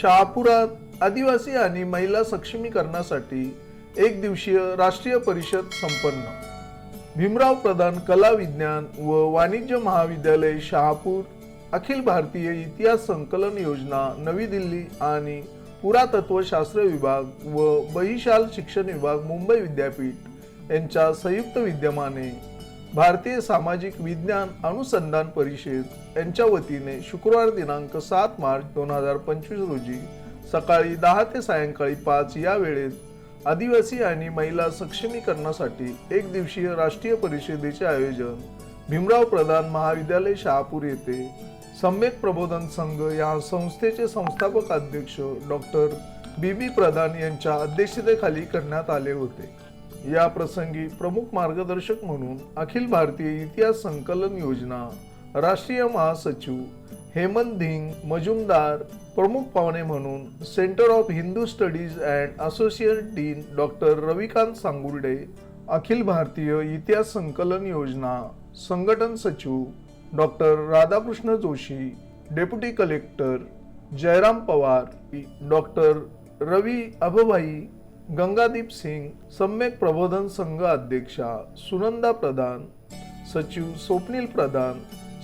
शहापुरात आदिवासी आणि महिला सक्षमीकरणासाठी एक दिवसीय राष्ट्रीय परिषद संपन्न. भीमराव प्रधान कला विज्ञान व वाणिज्य महाविद्यालय शहापूर अखिल भारतीय इतिहास संकलन योजना नवी दिल्ली आणि पुरातत्वशास्त्र विभाग व बहिशाल शिक्षण विभाग मुंबई विद्यापीठ यांच्या संयुक्त विद्यमाने भारतीय सामाजिक विज्ञान अनुसंधान परिषद यांच्या वतीने शुक्रवार दिनांक सात मार्च दोन हजार पंचवीस रोजी सकाळी दहा ते सायंकाळी पाच या वेळेत आदिवासी आणि महिला सक्षमीकरणासाठी एक दिवसीय राष्ट्रीय परिषदेचे आयोजन भीमराव प्रधान महाविद्यालय शहापूर येथे सम्यक प्रबोधन संघ या संस्थेचे संस्थापक अध्यक्ष डॉक्टर बी बी प्रधान यांच्या अध्यक्षतेखाली करण्यात आले होते. या प्रसंगी प्रमुख मार्गदर्शक म्हणून अखिल भारतीय इतिहास संकलन योजना राष्ट्रीय महासचिव हेमंत धिंग मजुमदार प्रमुख पाहुणे म्हणून centre of Hindu studies and associate dean doctor Ravikant Sangurde Akhil Bharatiya Itihas Sankalan Yojana संघटन सचिव doctor Radhakrishna Joshi deputy collector Jayram Pawar doctor Ravi अभभाई Gangadeep Singh Samyak Prabodhan संघ अध्यक्षा सुनंदा प्रधान सचिव स्वप्नील प्रधान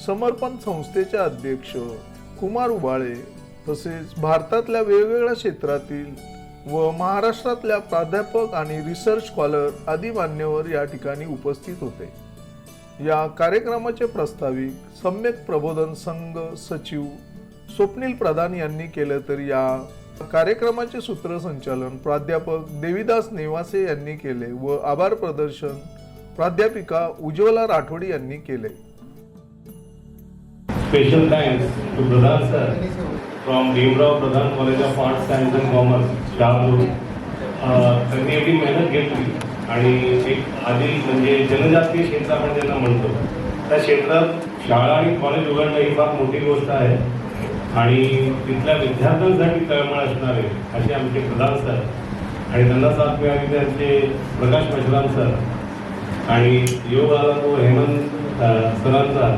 समर्पण संस्थेचे अध्यक्ष कुमार उबाळे तसेच भारतातल्या वेगवेगळ्या क्षेत्रातील व महाराष्ट्रातल्या प्राध्यापक आणि रिसर्च स्कॉलर आदी मान्यवर या ठिकाणी उपस्थित होते. या कार्यक्रमाचे प्रस्ताविक सम्यक प्रबोधन संघ सचिव स्वप्नील प्रधान यांनी केलं तर या कार्यक्रमाचे सूत्रसंचालन प्राध्यापक देविदास नेवासे यांनी केले व आभार प्रदर्शन प्राध्यापिका उज्ज्वला राठोड यांनी केले. Special thanks to Pradhan sir from Bhimrao Pradhan college of arts science and commerce Shahapur त्यांनी एवढी मेहनत घेतली आणि एक आधी म्हणजे जनजातीय क्षेत्र आपण ज्यांना म्हणतो. त्या क्षेत्रात शाळा आणि कॉलेज उघडणं ही फार मोठी गोष्ट आहे. आणि तिथल्या विद्यार्थ्यांसाठी तळमळ असणारे असे आमचे प्रधान सर आणि त्यांना साथ मिळाली त्यांचे प्रकाश मेश्राम सर आणि योग आला तो हेमंत सरांचा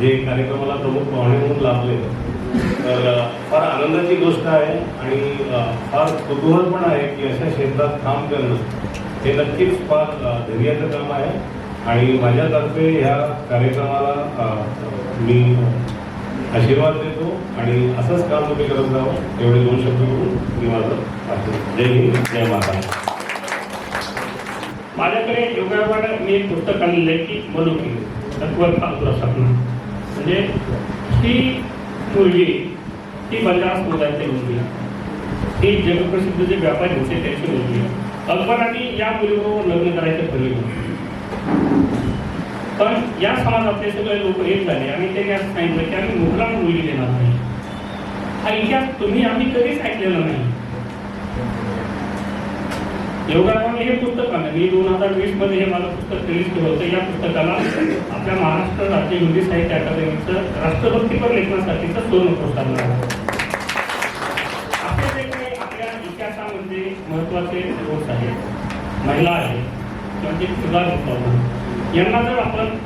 जे कार्यक्रमाला प्रमुख पाहुणे म्हणून लाभले तर फार आनंदाची गोष्ट आहे आणि फार कुतूहल पण आहे की अशा क्षेत्रात काम करणं हे नक्कीच फार धैर्याचं काम आहे. आणि माझ्यातर्फे ह्या कार्यक्रमाला मी आशीर्वाद आणि असंच काम तुम्ही करत जावं एवढे दोन शब्द करून मी माझं जय हिंद जय माता माझ्याकडे योगायोगाने मी एक पुस्तक आणलेलं आहे की मनुकी तत्वता स्वप्न म्हणजे ही मुलगी ती बंजारा समुदायाची मुलगी. ती जगप्रसिद्ध जे व्यापारी होते त्यांची मुलगी. अकबराने या मुलीबरोबर लग्न करायचं ठरवलं पण या समाजातले सगळे लोक एक झाले आणि त्यांनी असं सांगितलं की आम्ही मुघलांना मुलगी देणार नाही. हा इतिहास तुम्ही आम्ही कधीच ऐकलेलं नाही. योगायोगाने हे पुस्तक आलं मी दोन हजार वीसमध्ये हे मला पुस्तक रिलीज केलं होतं. या पुस्तकाला आपल्या महाराष्ट्र राज्य हिंदी साहित्य अकादमीचं राष्ट्रभक्तीपर लेखनासाठीचं स्वर्ण पुरस्कार मिळाला. असे जे आपल्या इतिहासामध्ये महत्त्वाचे लोक आहेत महिला आहेत किंवा जे सुधार यांना जर आपण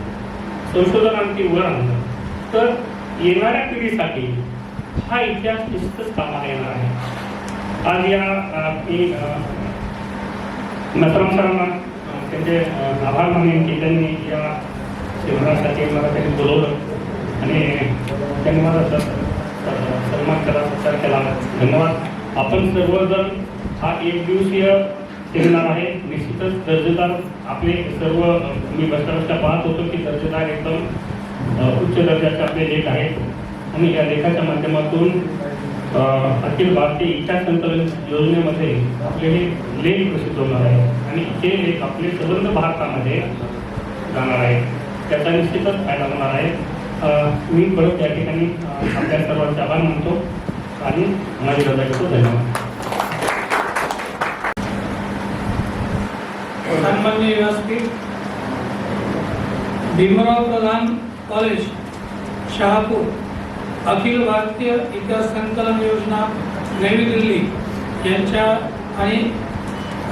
संशोधनांती वर आणलं तर येणाऱ्या पिढीसाठी हा इतिहास निश्चितच कामाला येणार आहे. आज या अ, नसराम सरांना त्यांचे आभार मानेन की त्यांनी या शिबिरासाठी मला त्यांनी बोलवलं. आणि त्यांनी मला सर सन्मान केला सत्कार केला. धन्यवाद. आपण सर्वजण हा एक दिवसीय सेमिनार आहे. निश्चितच दर्जेदार आपले सर्व मी बसता बसता पाहत होतो की दर्जेदार एकदम उच्च दर्जाचे आपले लेख आहेत. आणि या लेखाच्या माध्यमातून अखिल भारतीय इच्छा संकलन योजनेमध्ये आपले हे लेख प्रसिद्ध होणार आहे. आणि ते लेख आपले संबंध भारतामध्ये जाणार आहे. त्याचा निश्चितच फायदा होणार आहे. मी परत या ठिकाणी आपल्या सर्वांचे आभार मानतो. आणि माझी रजा घेतो धन्यवाद. सन्मान्य व्यासपीठ भीमराव प्रधान कॉलेज शहापूर. अखिल भारतीय इतिहास संकलन योजना नवी दिल्ली यांच्या आणि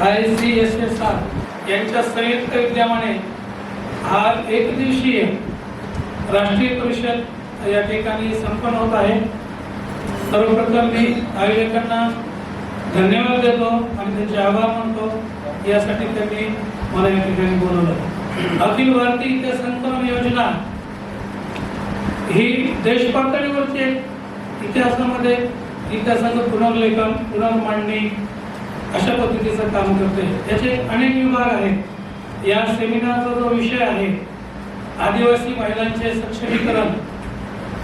I C S S R यांच्या संयुक्त विद्यमाने हा एक दिवसीय राष्ट्रीय परिषद या ठिकाणी संपन्न होत आहे. सर्वप्रथम मी आयोजकांना धन्यवाद देतो आणि त्यांचे आभार मानतो. यासाठी त्यांनी मला या ठिकाणी बोलवलं. अखिल भारतीय इतिहास संकलन योजना ही देश पातळीवरची एक इतिहासामध्ये इतिहासाचं पुनर्लेखन पुनर्मांडणी अशा पद्धतीचं काम करते. त्याचे अनेक विभाग आहेत. या सेमिनारचा जो विषय आहे आदिवासी महिलांचे सक्षमीकरण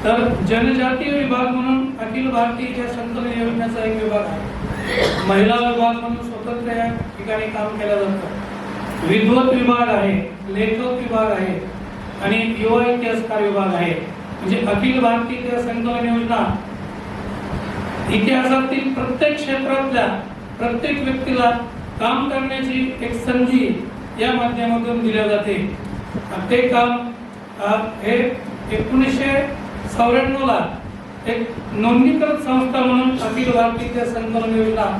तर जनजातीय विभाग म्हणून अखिल भारतीय इतिहास संकलन योजनेचा एक विभाग आहे. महिला विभाग म्हणून स्वतंत्र या ठिकाणी काम केलं जातं. विद्वत विभाग आहे लेखक विभाग आहे आणि युवा इतिहासकार विभाग आहे. म्हणजे अखिल भारतीय संकलन योजना इतिहासातील प्रत्येक क्षेत्रातल्या प्रत्येक व्यक्तीला काम करण्याची एक संधी या माध्यमातून दिल्या जाते. ते काम हे एकोणीसशे चौऱ्याण्णव ला एक नोंदणीकृत संस्था म्हणून अखिल भारतीय संकलन योजना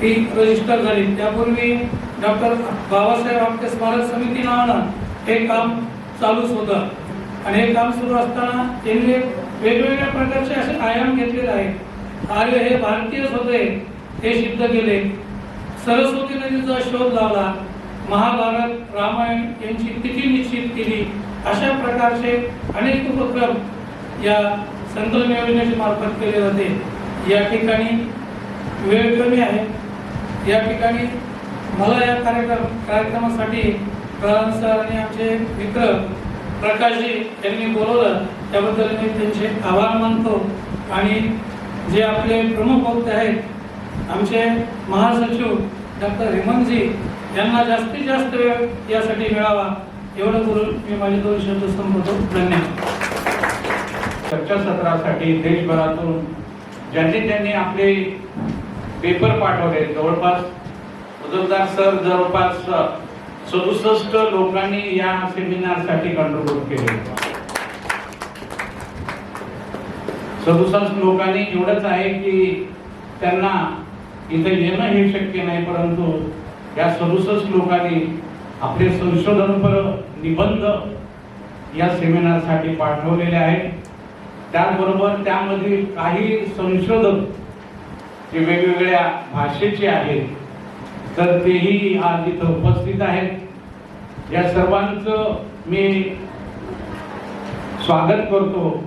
ही रजिस्टर झाली. त्यापूर्वी डॉक्टर बाबासाहेब आमटे स्मारक समिती नावानं हे काम चालूच होतं. आणि हे काम सुरू असताना त्यांनी वेगवेगळ्या प्रकारचे असे आयाम घेतलेले आहेत. आर्य हे भारतीयच होते हे सिद्ध केले. सरस्वती नदीचा शोध लावला. महाभारत रामायण यांची तिथी निश्चित केली. अशा प्रकारचे अनेक उपक्रम या संकलन योजनेच्या मार्फत केले जाते. या ठिकाणी वेळ कमी आहे. या ठिकाणी मला या कार्यक्रम कार्यक्रमासाठी प्रधान सर आणि आमचे मित्र प्रकाशजी यांनी बोलवलं. त्याबद्दल मी त्यांचे आभार मानतो. आणि जे आपले प्रमुख वक्ते आहेत आमचे महासचिव डॉक्टर हेमंतजी यांना जास्तीत जास्त वेळ यासाठी मिळावा एवढं बोलून मी माझे दोन शब्द संपवतो. धन्यवाद. चर्चा सत्रासाठी देशभरातून ज्यांनी त्यांनी आपले पेपर पाठवले जवळपास मुजमदार सर जवळपास सदुसष्ट लोकांनी या सेमिनारसाठी कंट्रीब्युट केले. सदुसष्ट लोकांनी एवढंच आहे की त्यांना इथे येणं हे शक्य नाही परंतु या सदुसष्ट लोकांनी आपले संशोधनपर निबंध या सेमिनारसाठी पाठवलेले आहेत. त्याचबरोबर त्यामधील काही संशोधक जे वेगवेगळ्या भाषेचे आहेत तर तेही आज इथं उपस्थित आहेत. या सर्वांचं मी स्वागत करतो.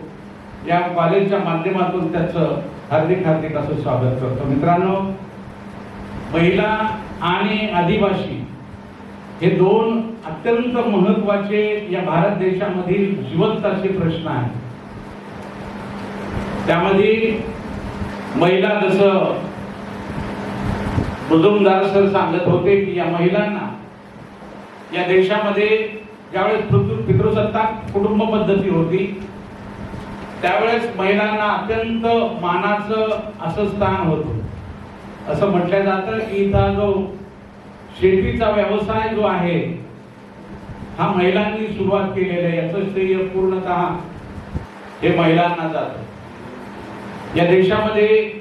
या कॉलेजच्या माध्यमातून त्याचं हार्दिक हार्दिक असं स्वागत करतो. मित्रांनो महिला आणि आदिवासी हे दोन अत्यंत महत्त्वाचे या भारत देशामधील जिवंत असे प्रश्न आहेत. त्यामध्ये महिला जसं मुजुमदार सर सांगत होते की या महिलांना या देशामध्ये ज्यावेळेस पितृ- पितृसत्ताक कुटुंब पद्धती होती त्यावेळेस महिलांना अत्यंत मानाचं असं स्थान होतं. असं म्हटलं जातं की इथं जो शेतीचा व्यवसाय जो आहे हा महिलांनी सुरुवात केलेला आहे. याचं श्रेय पूर्णतः हे महिलांना जातं. या देशामध्ये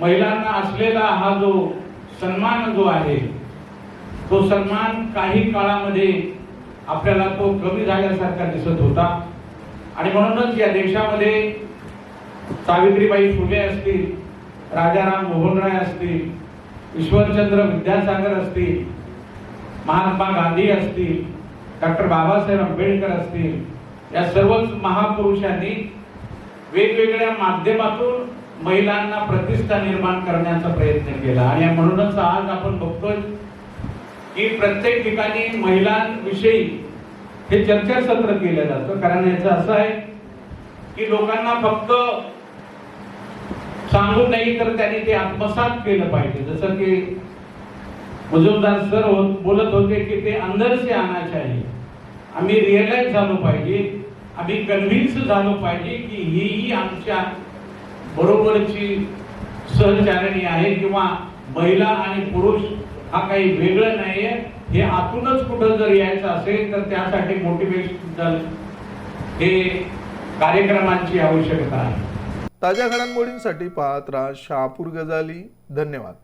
महिलांना असलेला हा जो सन्मान जो आहे तो सन्मान काही काळामध्ये आपल्याला तो कमी झाल्यासारखा दिसत होता. आणि म्हणूनच या देशामध्ये सावित्रीबाई फुले असतील राजाराम मोहन राय असतील ईश्वरचंद्र विद्यासागर असतील महात्मा गांधी असतील डॉक्टर बाबासाहेब आंबेडकर असतील या सर्वच महापुरुषांनी वेगवेगळ्या माध्यमातून महिलांना प्रतिष्ठा निर्माण करण्याचा प्रयत्न केला. आणि म्हणूनच आज आपण बघतोय की प्रत्येक ठिकाणी महिलांविषयी हे चर्चासत्र केलं जातं. कारण याचं असं आहे की लोकांना फक्त सांगून नाही तर त्यांनी ते आत्मसात केलं पाहिजे. जसं की मुजुमदार सर हो- बोलत होते की ते अंदर से आना चाहिए आम्ही रिअलाइज झालो पाहिजे. आम्ही कन्व्हिन्स झालो पाहिजे की ही आमच्या बरोबरची सहचारणी आहे किंवा महिला आणि पुरुष हा काही वेगळं नाहीये. हे आतूनच कुठं जर यायचं असेल तर त्यासाठी मोटिवेशनल हे कार्यक्रमांची आवश्यकता आहे. ताज्या घडामोडींसाठी पाहत राहा शहापूर गजाली. धन्यवाद.